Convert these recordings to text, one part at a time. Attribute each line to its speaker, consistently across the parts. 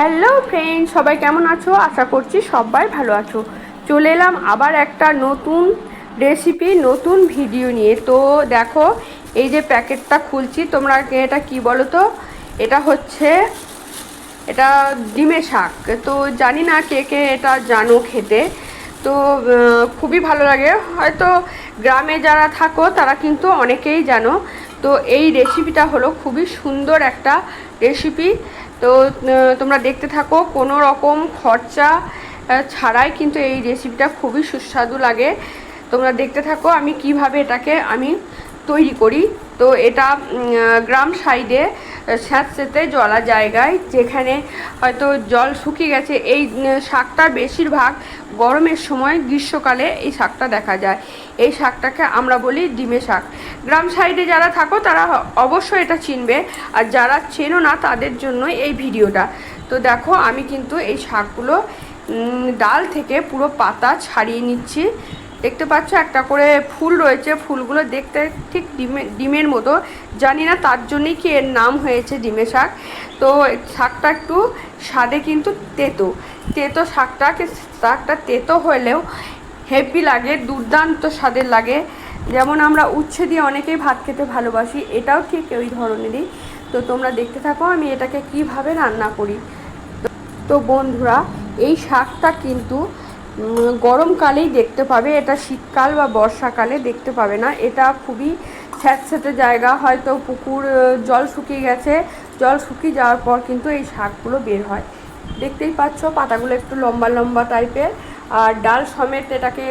Speaker 1: Hello friend, সবাই কেমন আছো? আশা করছি সবাই ভালো আছো। চলে এলাম আবার একটা নতুন রেসিপি নতুন ভিডিও নিয়ে। তো দেখো, এই যে প্যাকেটটা খুলছি, তোমরা এটা কি বলো তো? এটা হচ্ছে, এটা ডিমে শাক। তো জানি না কে কে এটা জানো খেতে। তো খুবই ভালো লাগে। হয়তো গ্রামে যারা থাকো, তারা কিন্তু অনেকেই জানো। তো এই রেসিপিটা হলো খুবই সুন্দর একটা রেসিপি তো তোমরা দেখতে থাকো, কোনো রকম খরচা ছাড়াই কিন্তু এই রেসিপিটা খুবই সুস্বাদু লাগে। তোমরা দেখতে থাকো আমি কীভাবে এটাকে আমি তৈরি করি। তো এটা গ্রাম সাইডে স্যাঁতস্যাঁতে জলা জায়গায়, যেখানে হয়তো জল শুকিয়ে গেছে। এই শাকটা বেশিরভাগ গরমের সময়, গ্রীষ্মকালে এই শাকটা দেখা যায়। এই শাকটাকে আমরা বলি ডিমে শাক। গ্রাম সাইডে যারা থাকো, তারা অবশ্যই এটা চিনবে। আর যারা চেনো না, তাদের জন্য এই ভিডিওটা। তো দেখো, আমি কিন্তু এই শাকগুলো ডাল থেকে পুরো পাতা ছাড়িয়ে নিচ্ছি। দেখতে পাচ্ছ একটা করে ফুল রয়েছে, ফুলগুলো দেখতে ঠিক ডিমে, ডিমের মতো। জানি না তার জন্যই কি এর নাম হয়েছে ডিমে শাক। তো শাকটা একটু স্বাদে কিন্তু তেতো। তেতো শাকটাকে শাকটা তেতো হলেও হেভি লাগে, দুর্দান্ত স্বাদের লাগে। যেমন আমরা উচ্ছে দিয়ে অনেকেই ভাত খেতে ভালোবাসি, এটাও ঠিক ওই ধরনেরই। তো তোমরা দেখতে থাকো আমি এটাকে কীভাবে রান্না করি। তো বন্ধুরা, এই শাকটা কিন্তু গরমকালেই দেখতে পাবে। এটা শীতকাল বা বর্ষাকালে দেখতে পাবে না। এটা খুবই স্যাঁতস্যাঁতে জায়গা। হয়তো পুকুর জল শুকিয়ে গেছে। জল শুকিয়ে যাওয়ার পর কিন্তু এই শাকগুলো বের হয়। দেখতেই পাচ্ছ, পাতাগুলো একটু লম্বা লম্বা টাইপের। আর ডাল সমেত এটাকে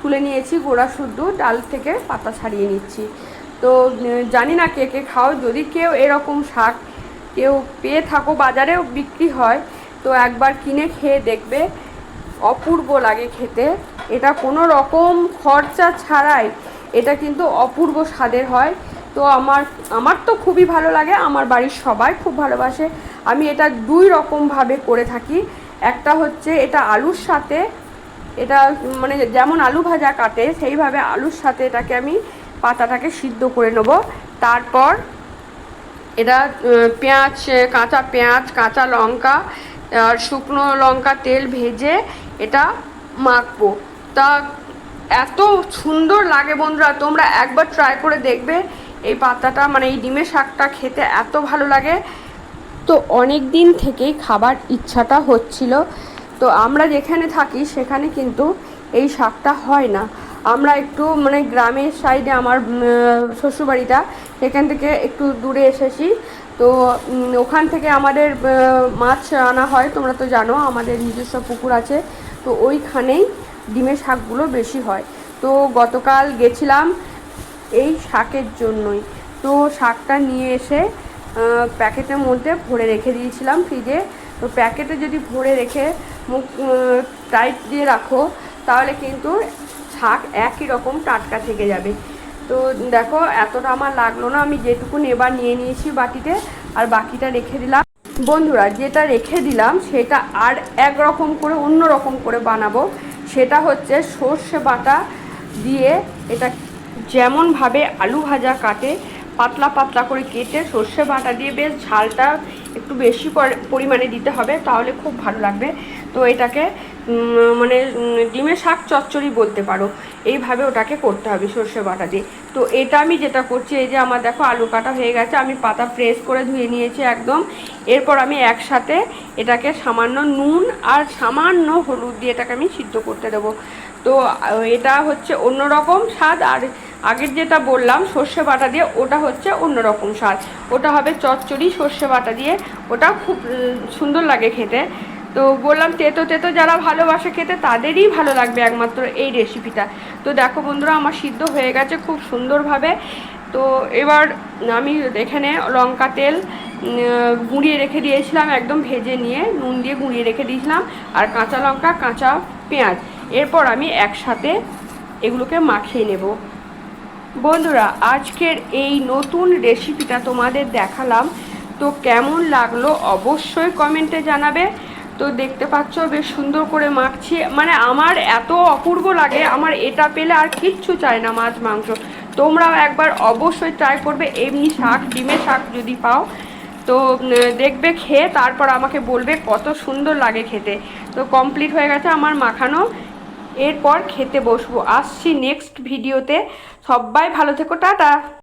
Speaker 1: তুলে নিয়েছি গোড়া শুদ্ধ। ডাল থেকে পাতা ছাড়িয়ে নিচ্ছি। তো জানি না কে কে খাও। যদি কেউ এরকম শাক কেউ পেয়ে থাকো বাজারেও বিক্রি হয়, তো একবার কিনে খেয়ে দেখবে। অপূর্ব লাগে খেতে। এটা কোনো রকম খরচা ছাড়াই এটা কিন্তু অপূর্ব স্বাদের হয়। তো আমার আমার তো খুবই ভালো লাগে, আমার বাড়ির সবাই খুব ভালোবাসে। আমি এটা দুই রকমভাবে করে থাকি। একটা হচ্ছে এটা আলুর সাথে, এটা মানে যেমন আলু ভাজা কাটে, সেইভাবে আলুর সাথে এটাকে আমি পাতাটাকে সিদ্ধ করে নেব। তারপর এটা পেঁয়াজ, কাঁচা পেঁয়াজ, কাঁচা লঙ্কা আর শুকনো লঙ্কা তেল ভেজে এটা মাখবো। তা এত সুন্দর লাগে বন্ধুরা, তোমরা একবার ট্রাই করে দেখবে। এই পাতাটা মানে এই ডিমের শাকটা খেতে এত ভালো লাগে। তো অনেক দিন থেকেই খাবার ইচ্ছাটা হচ্ছিল। তো আমরা যেখানে থাকি, সেখানে কিন্তু এই শাকটা হয় না। আমরা একটু মানে গ্রামের সাইডে আমার শ্বশুরবাড়িটা, সেখান থেকে একটু দূরে এসেছি। তো ওখান থেকে আমাদের মাছ আনা হয়, তোমরা তো জানো, আমাদের নিজস্ব পুকুর আছে। তো ওইখানেই ডিমের শাকগুলো বেশি হয়। তো গতকাল গেছিলাম এই শাকের জন্যই। তো শাকটা নিয়ে এসে প্যাকেটের মধ্যে ভরে রেখে দিয়েছিলাম ফ্রিজে। তো প্যাকেটে যদি ভরে রেখে মুখ টাইট দিয়ে রাখো, তাহলে কিন্তু শাক একই রকম টাটকা থেকে যাবে। তো দেখো, এতটা আমার লাগল না, আমি যেটুকু এবার নিয়ে নিয়েছি বাটিতে, আর বাকিটা রেখে দিলাম। বন্ধুরা, যেটা রেখে দিলাম, সেটা আর এক রকম করে, অন্য রকম করে বানাবো। সেটা হচ্ছে সর্ষে বাটা দিয়ে এটা যেমনভাবে আলু ভাজা কাটে, পাতলা পাতলা করে কেটে সর্ষে বাটা দিয়ে বেশ ঝালটা একটু বেশি পরি- পরিমাণে দিতে হবে, তাহলে খুব ভালো লাগবে। তো এটাকে মানে ডিমের শাক চচ্চড়ি বলতে পারো, এইভাবে ওটাকে করতে হবে সর্ষে বাটা দিয়ে। তো এটা আমি যেটা করছি, এই যে আমার দেখো আলু কাটা হয়ে গেছে, আমি পাতা প্রেস করে ধুয়ে নিয়েছি একদম। এরপর আমি একসাথে এটাকে সামান্য নুন আর সামান্য হলুদ দিয়ে এটাকে আমি সিদ্ধ করতে দেবো। তো, এটা হচ্ছে অন্যরকম স্বাদ, আর আগের যেটা বললাম, সর্ষে বাটা দিয়ে ওটা হচ্ছে অন্যরকম স্বাদ। ওটা হবে চচ্চড়ি সর্ষে বাটা দিয়ে, ওটা খুব সুন্দর লাগে খেতে। তো বললাম তেতো তেতো যারা ভালোবাসে খেতে তাদেরই ভালো লাগবে একমাত্র এই রেসিপিটা তো দেখো বন্ধুরা, আমার সিদ্ধ হয়ে গেছে খুব সুন্দরভাবে। তো এবার আমি এখানে লঙ্কা তেল গুঁড়িয়ে রেখে দিয়েছিলাম, একদম ভেজে নিয়ে নুন দিয়ে গুঁড়িয়ে রেখে দিয়েছিলাম, আর কাঁচা লঙ্কা, কাঁচা পেঁয়াজ। এরপর আমি একসাথে এগুলোকে মাখিয়ে নেব। বন্ধুরা, আজকের এই নতুন রেসিপিটা তোমাদের দেখালাম। তো কেমন লাগল অবশ্যই কমেন্টে জানাবে। তো দেখতে পাচ্ছ বেশ সুন্দর করে মাখছি। মানে আমার এত অপূর্ব লাগে, আমার এটা পেলে আর কিচ্ছু চাই না মাছ, মাংস। তোমরাও একবার অবশ্যই ট্রাই করবে, এমনি শাক, ডিমের শাক যদি পাও। তো দেখবে, খেয়ে তারপর আমাকে বলবে কত সুন্দর লাগে খেতে। তো কমপ্লিট হয়ে গেছে আমার মাখানো। এরপর খেতে বসবো। আসছি নেক্সট ভিডিওতে সবাই ভালো থেকো, টাটা!